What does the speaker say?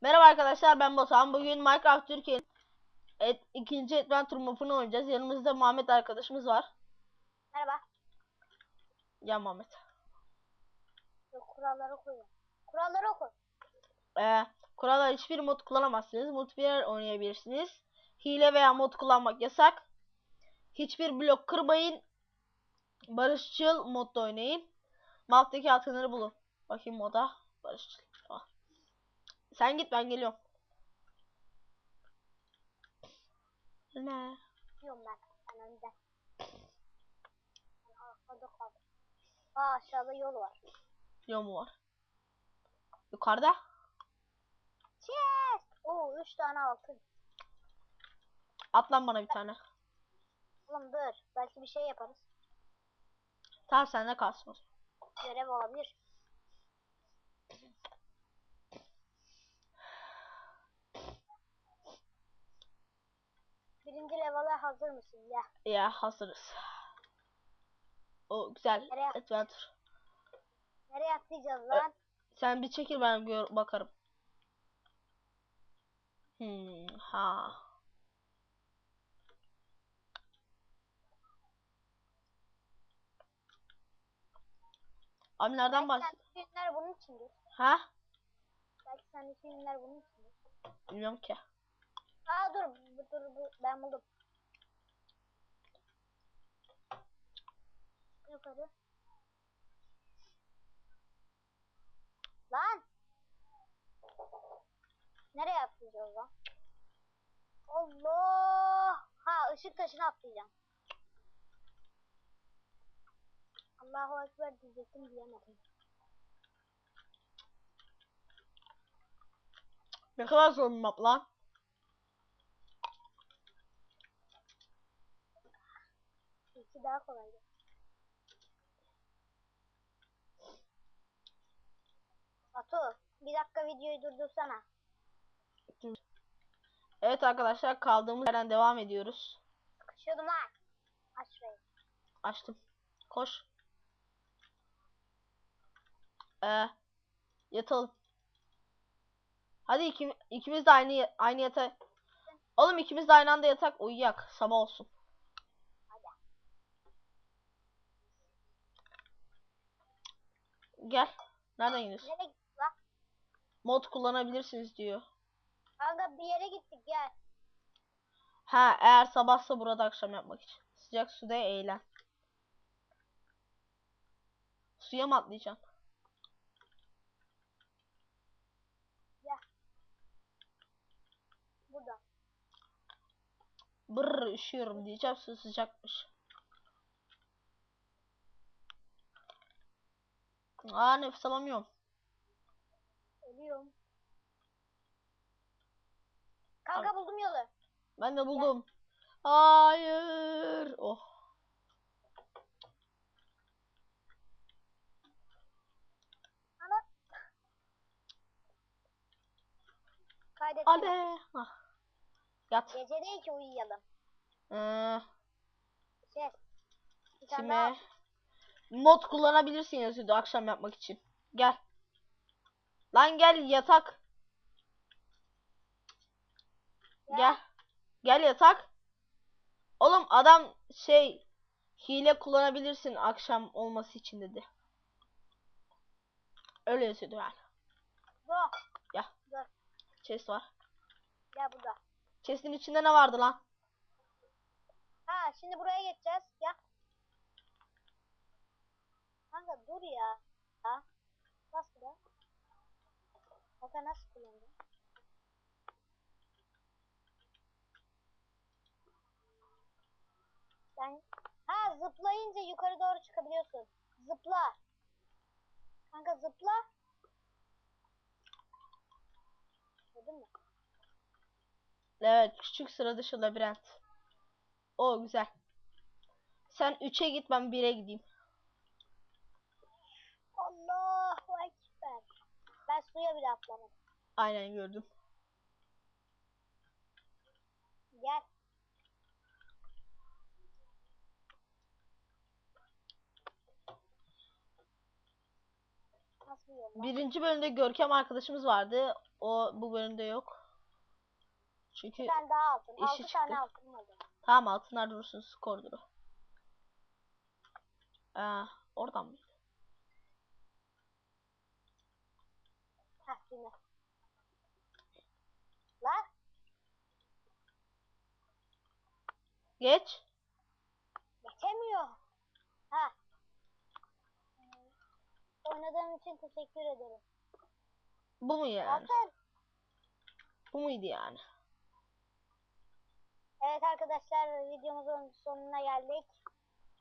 Merhaba arkadaşlar ben Batuhan. Bugün Minecraft Türkiye'nin et, ikinci Adventure mapını oynayacağız. Yanımızda Muhammed arkadaşımız var. Merhaba. Gel Muhammed. Dur, kuralları koyuyorum. Kuralları oku. Ee, kurallar hiçbir mod kullanamazsınız. Multiplayer oynayabilirsiniz. Hile veya mod kullanmak yasak. Hiçbir blok kırmayın. Barışçıl modda oynayın. Map'taki altınları bulun. Bakayım moda. Barışçıl. Sen git ben geliyorum. Ne? Diyorum ben. Ben önde. Ben arkada kaldım. Aa aşağıda yol var. Yol mu var? Yukarıda. Yes! Oo 3 tane altın. Atlan bana bir tane. Oğlum dur. Belki bir şey yaparız. Tamam sende kalsın. Görev olabilir. Level'a hazır mısın? Ya. Ya hazırız. O güzel. Nereye? Adventure. Nereye atlayacağız lan? Sen bir çekil ben gör bakarım. Hmm, ha. Abi nereden baş? Ürünler bunun içindir. Ha? Belki sendeki ürünler bunun içindir. Bilmiyorum ki. Aa dur. Dur bu. Ben buldum. Yukarı. Lan. Nereye atlayacağız lan? Allah. Ha ışık taşına atlayacağım. Allahu Ekber diyecektim diyemedim. Ne kadar zor bir map lan. İki daha kolaydı. Batu bir dakika videoyu durdursana. Evet arkadaşlar kaldığımız yerden devam ediyoruz. Sıkışıyordum lan. Aç şurayı. Açtım. Koş. Ee, yatalım. Hadi iki, ikimiz de aynı aynı yata. Oğlum ikimiz de aynı anda yatak uyuyak. Sabah olsun. Gel. Nereden gidiyorsun? Nereye? Mod kullanabilirsiniz diyor. Kanka bir yere gittik gel. Ha eğer sabahsa burada akşam yapmak için. Sıcak suda eğlen. Suya mı atlayacaksın? Burada. Brr üşüyorum diyeceğim su sıcakmış. Aa nefes alamıyorum. Ölüyorum. Kanka buldum yolu. Ben de buldum. Hayır. Oh. Ana. Kaydettim. Hadi. Ah. Yat. Gece değil ki uyuyalım. Ee, Şey. Kime? Mod kullanabilirsin yazıyordu akşam yapmak için. Gel. Lan gel yatak. Gel. Gel yatak. Oğlum adam şey hile kullanabilirsin akşam olması için dedi. Öyle yazıyordu yani. Bu. Gel. Dur. Chest var. Gel burada. Chest'in içinde ne vardı lan? Ha şimdi buraya geçeceğiz. Gel. Kanka dur ya. Ha. Nasıl da? Kanka nasıl kullandın? Ben ha zıplayınca yukarı doğru çıkabiliyorsun. Zıpla. Kanka zıpla. Gördün mü? Evet küçük sıra dışı labirent. O güzel. Sen 3'e git ben 1'e gideyim. Allahu Ekber. Ben suya bile atlamadım. Aynen gördüm. Gel. Birinci bölümde Görkem arkadaşımız vardı. O bu bölümde yok. Çünkü tane daha altın. işi Altı çıktı. tane altın tamam altınlar dursun skorduru. Ee, oradan mı? Heh yine. Lan Geç. geçemiyor. Ha. Oynadığım için teşekkür ederim. Bu mu yani? Altın. Bu muydu yani? Evet arkadaşlar videomuzun sonuna geldik.